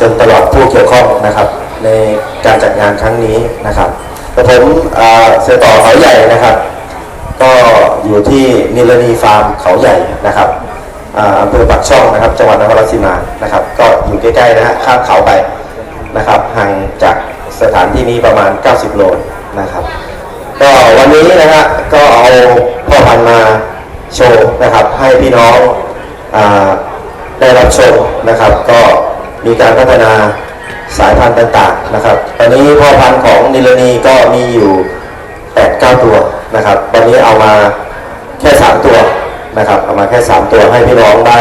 จนตลอดผู้เกี่ยวข้องนะครับในการจัดงานครั้งนี้นะครับกระผมเสือต่อเขาใหญ่นะครับ ก็อยู่ที่นิรณีฟาร์มเขาใหญ่นะครับอำเภอปากช่องนะครับ จังหวัดนครราชสีมานะครับ ก็อยู่ใกล้ๆนะฮะข้ามเขาไปนะครับห่างจากสถานที่นี้ประมาณ 90 โลนะครับ ก็วันนี้นะฮะก็เอาพ่อพันธุ์มาโชว์นะครับ ให้พี่น้องอได้รับชมนะครับ ก็ มีการพัฒนาสายพันธุ์ต่างๆนะครับ ตอนนี้พ่อพันธุ์ของนิลนีก็มีอยู่8-9ตัวนะครับวันนี้เอามาแค่ 3 ตัวนะครับ เอามาแค่ 3 ตัวให้พี่น้องได้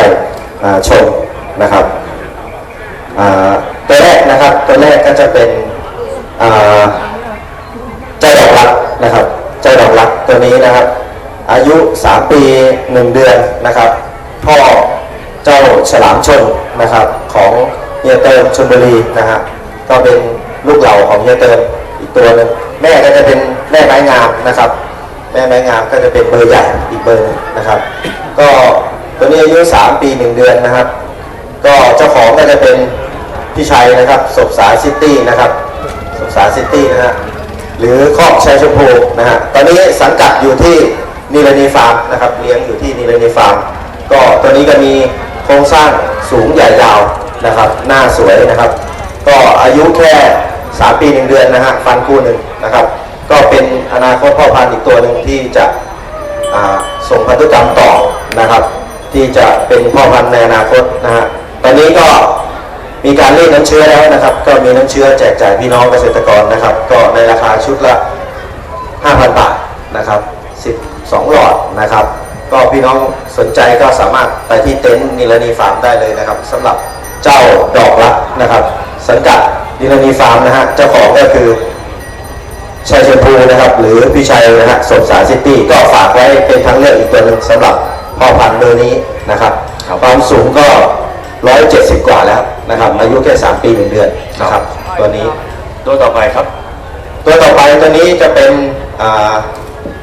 ชมนะครับตัวแรกนะครับ ตัวแรกก็จะเป็นอ่าเจ้าดอกรักนะครับ เจ้าดอกรักตัวนี้นะครับ อายุ 3 ปี 1 เดือนนะครับ พ่อเจ้าฉลามชนนะครับของ เฮียเติมชนบุรีนะฮะก็เป็นลูกเหล่าของเฮียเติมอีกตัวหนึ่งแม่ก็จะเป็นแม่ไม้งามนะครับ แม่ไม้งามก็จะเป็นเบอร์ใหญ่อีกเบอร์นึงนะครับ ก็ตัวนี้อายุ 3 ปี 1 เดือนนะครับ ก็เจ้าของก็จะเป็นพี่ชัยนะครับศพสาซิตี้นะครับศพสาซิตี้นะฮะหรือครอกชัยชมพูนะฮะตอนนี้สังกัดอยู่ที่นิรณีฟาร์มนะครับเลี้ยงอยู่ที่นิรณีฟาร์มก็ตัวนี้ก็มีโครงสร้างสูงใหญ่ยาว นะครับ หน้าสวยนะครับ ก็อายุแค่ 3 ปี1เดือนนะฮะฟันคู่หนึ่งนะครับ ก็เป็นอนาคตพ่อพันธุ์อีกตัวหนึ่งที่จะส่งพันธุกรรมต่อนะครับ ที่จะเป็นพ่อพันธุ์ในอนาคตนะฮะตอนนี้ก็มีการเรียกน้ำเชื้อแล้วนะครับ ก็มีน้ำเชื้อแจกจ่ายพี่น้องเกษตรกรนะครับ ก็ในราคาชุดละ 5,000 บาทนะครับ 12 หลอดนะครับ ก็พี่น้องสนใจก็สามารถไปที่เต็นท์นิรณีฟาร์มได้เลยนะครับสำหรับ เจ้าดอกรักนะครับ สังกัดนิรณีฟาร์มนะฮะเจ้าของก็คือชัยชมพูนะครับ หรือพี่ชัยนะฮะสมสารซิตี้ก็ฝากไว้เป็นทางเลือกอีกตัวหนึ่งสำหรับพ่อพันธุ์เบอร์นี้นะครับความสูงก็ 170 กว่าแล้วนะครับ อายุแค่ 3 ปี 1 เดือนนะครับ ตัวนี้ตัวต่อไปครับ ตัวต่อไปตัวนี้จะเป็นอ่า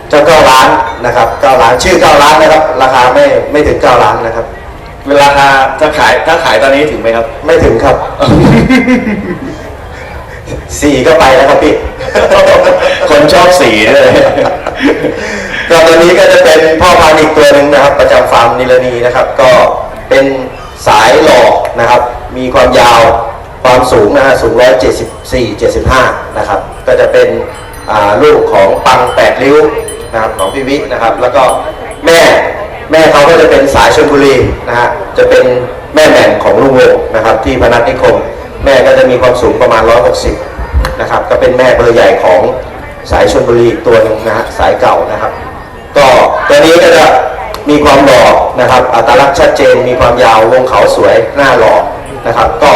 เจ้าเก้าล้านนะครับเก้าล้านชื่อเก้าล้านนะครับ ราคาไม่ไม่ถึงเก้าล้านนะครับ เวลาถ้าขายถ้าขายตอนนี้ถึงไหมครับ ไม่ถึงครับ สี่ก็ไปแล้วครับพี่ คนชอบสีด้วยก็ตัวนี้ก็จะเป็นพ่อพันธุ์อีกตัวหนึ่งนะครับ ประจำฟาร์มนิรณีนะครับ ก็เป็นสายหล่อนะครับ มีความยาวความสูงนะฮะสูง174 75นะครับ ก็จะเป็นอ่าลูกของปังแปดริ้วนะครับของพี่วินะครับ แล้วก็แม่ แม่เขาก็จะเป็นสายชลบุรีนะฮะจะเป็นแม่แหม่มของลุงโวนะครับที่พนัสนิคม แม่ก็จะมีความสูงประมาณ 160นะครับก็เป็นแม่เบอร์ใหญ่ของสายชลบุรีตัวหนึ่งนะฮะสายเก่านะครับ ก็ตัวนี้ก็จะมีความหล่อนะครับ อัตลักษณ์ชัดเจนมีความยาววงเขาสวยหน้าหล่อนะครับ ก็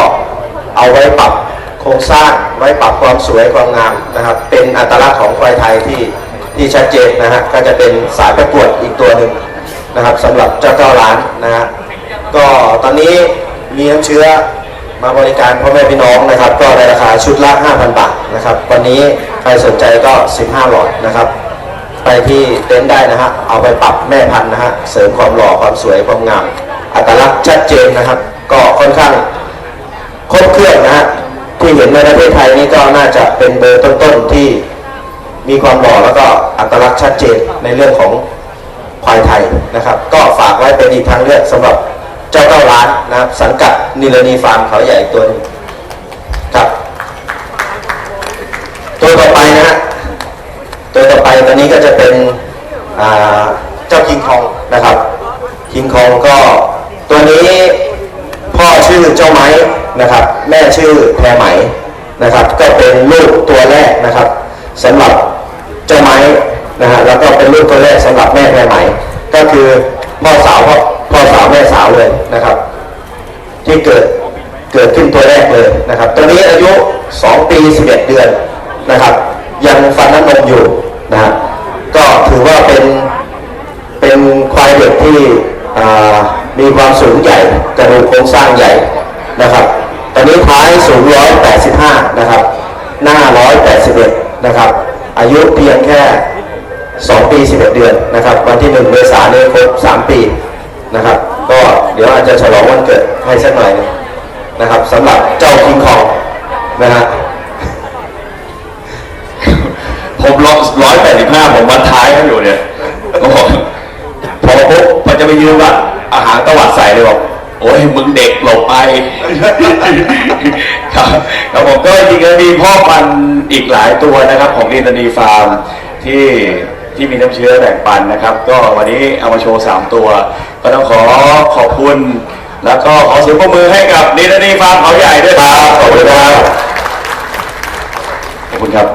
เอาไว้ปรับโครงสร้างไว้ปรับความสวยความงามนะครับ เป็นอัตลักษณ์ของควายไทยที่ที่ชัดเจนนะฮะก็จะเป็นสายประกวดอีกตัวหนึ่ง นะครับสำหรับเจ้าเก้าล้านนะฮะก็ตอนนี้มีน้ำเชื้อมาบริการพ่อแม่พี่น้องนะครับ ก็ในราคาชุดละ 5,000 บาทนะครับ วันนี้ใครสนใจก็ 15 หลอดนะครับ ไปที่เต็นท์ได้นะฮะเอาไปปรับแม่พันธุ์นะฮะเสริมความหล่อความสวยความงามอัตลักษณ์ชัดเจนนะครับ ก็ค่อนข้างครบเครื่องนะฮะที่เห็นในประเทศไทยนี่ก็น่าจะเป็นเบอร์ต้นๆที่มีความหล่อแล้วก็อัตลักษณ์ชัดเจนในเรื่องของ ควายไทยนะครับ ก็ฝากไว้เป็นอีกทางเลือกสำหรับเจ้าเก้าล้านนะครับสังกัดนิรณีฟาร์มเขาใหญ่ตัวนึงครับตัวต่อไปนะฮะตัวต่อไปตัวนี้ก็จะเป็นเจ้าคิงคองนะครับคิงคองก็ตัวนี้พ่อชื่อเจ้าไม้นะครับ แม่ชื่อแพรไหมนะครับ ก็เป็นลูกตัวแรกนะครับสำหรับเจ้าไม้ นะฮะแล้วก็เป็นลูกตัวแรกสำหรับแม่แพรไหม่ ก็คือพ่อสาวพ่อพ่อสาวแม่สาวเลยนะครับ ที่เกิดเกิดขึ้นตัวแรกเลยนะครับตัวนี้อายุ 2 ปี 11 เดือนนะครับ ยังฟันน้ำนมอยู่นะฮะก็ถือว่าเป็นเป็นควายเด็กที่มีความสูงใหญ่กระดูกโครงสร้างใหญ่นะครับ ตอนนี้ท้ายสูง 185 นะครับ หน้า 181 นะครับ อายุเพียงแค่ 2 ปี 11 เดือนนะครับ วันที่ 1 เมษายนนี้ครบ 3 ปีนะครับ ก็เดี๋ยวอาจจะฉลองวันเกิดให้สักหน่อยนึงนะครับสำหรับเจ้าคิงคองนะฮะผมร้อยร้อยแปดสิบห้าผมวัดท้ายเขาอยู่เนี่ยโอ้โหพอปุ๊บพอจะไปยืนว่าอาหารตวัดใส่เลยบอกโอ้ยมึงเด็กหลบไปครับครับผมก็จริงๆมีพ่อพันธุ์อีกหลายตัวนะครับ ของลินนีฟาร์มที่ ที่มีน้ำเชื้อแบ่งปันนะครับ ก็วันนี้เอามาโชว์สามตัว ก็ต้องขอขอบคุณ แล้วก็ขอเสียงปรบมือให้กับลินดานีฟาร์มเขาใหญ่ด้วยครับขอบคุณครับขอบคุณครับ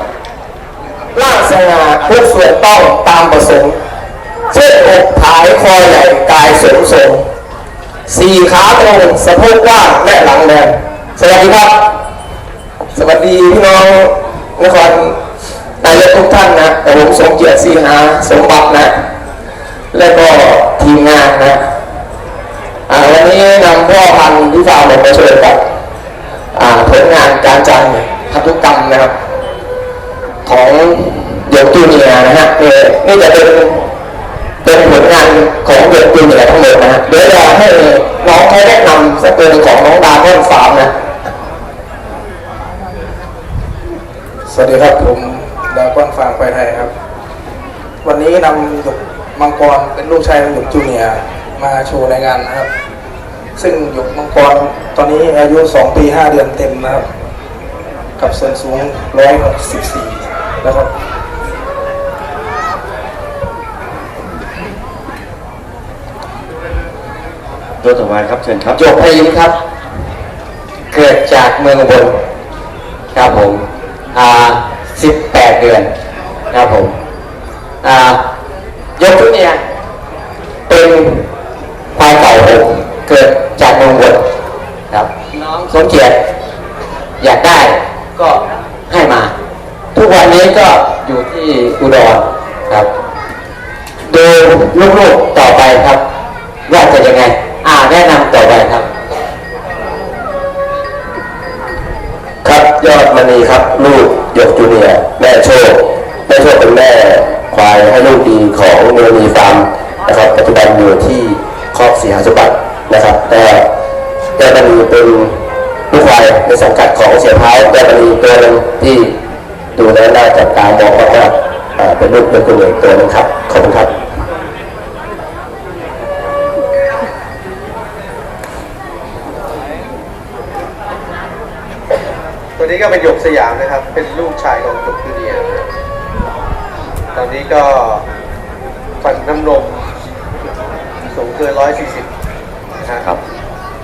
ล่างสง่าทุกส่วนต้องตามประสงค์เช่นอกผายคอใหญ่กายสูงส่งสี่ขาตรงสะโพกกว้างและหลังแดงสวัสดีครับ สวัสดีพี่น้องนคร นายกทุกท่านนะแต่ผมสมเกียรติสีหาสมบัตินะ และก็ทีมงานนะอ่าวันนี้นำพ่อพันธุ์ที่ฟาร์มมาช่วยกับอ่าผลงานการจัดพันธุกรรมนะครับ ของเด็กจูเนียนะฮะนี่นี่จะเป็นเป็นผลงานของเด็กจูเนียทั้งหมดนะเดี๋ยวเราให้น้องเขาแนะนำสักตัวหนึ่งของน้องดาวอนฟาร์มนะสวัสดีครับผม ดาวก้อนฟางไปไทยครับ วันนี้นำหยกมังกรเป็นลูกชายของหยกจูเนียร์มาโชว์ในงานนะครับ ซึ่งหยกมังกรตอนนี้อายุ 2 ปี 5 เดือนเต็มนะครับ กับส่วนสูง 164แล้วครับตัวต่อมาครับเชิญครับจบพยินครับ เกิดจากเมืองอุบลครับผมอ่า18 เดือนครับผมอ่ายกทุเนี่ยร์เป็นควายเก่าผมเกิดจากเมืองบลครับน้องสมเกียรติอยากได้ก็ให้มา ทุกวันนี้ก็อยู่ที่อุดรครับดูลูกๆต่อไปครับ ว่าจะยังไง อ่าแนะนำต่อไปครับ ครับยอดมณีครับลูก ยกจูเนียร์แม่โชคแม่โชคเป็นแม่ควายให้ลูกดีของเนมีฟาร์มนะครับปัจจุบันอยู่ที่ครอบสีหาสมบัตินะครับแต่แม่มณีเป็นลูกควายในสังกัดของเสียเท้าแม่มณีตัวหนึงที่ดูแล้วน่าจับตามองมากๆอ่าเป็นลูกเป็นตัวเอกตัวนึงครับขอบคุณครับ นี้ก็เป็นหยกสยามนะครับ เป็นลูกชายของหยกจูเนียร์นะครับตอนนี้ก็ฟันน้ำนมสูงเกิน140นะครับ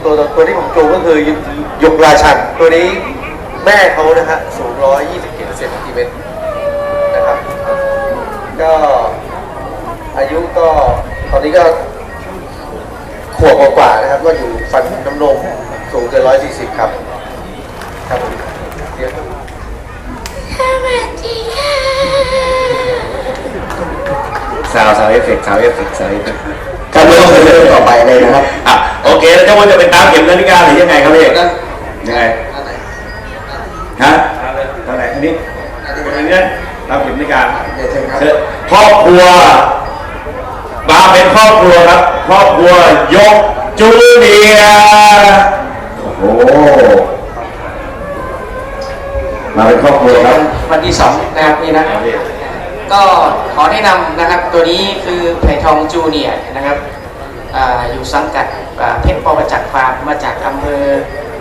ตัวตัวที่ผมจูงก็คือหยกราชันตัวนี้แม่เขานะฮะสูง127เซนติเมตรนะครับ ก็อายุก็ตอนนี้ก็ขวบกว่าๆนะครับ ก็อยู่ฟันน้ำนมสูงเกิน140 ครับ ครับ เดี๋ยวซาวซาวเอฟเฟกซาวเอฟเฟกซาวเอฟเฟกครับเรื่องเรื่องต่อไปเลยนะครับอะโอเคแล้วเจ้าว่าจะเป็นตามเข็มนาฬิกาหรือยังไงครับพี่ยังไงฮะตอนไหนอันนี้อันนี้ตามเข็มนาฬิกาเชิญครอบครัวมาเป็นครอบครัวครับครอบครัวยกจูเนียร์โอ้โห มาเป็นครอบครัวครับวันที่สองนะครับนี่นะก็ขอแนะนำนะครับตัวนี้คือไผ่ทองจูเนียร์นะครับออยู่สังกัดเพชรปอประจักษ์ฟาร์มมาจากอำเภอ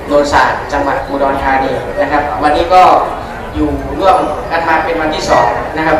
โนนสาดจังหวัดอุดรธานีนะครับ วันนี้ก็อยู่ร่วมกันมาเป็นวันที่สองนะครับ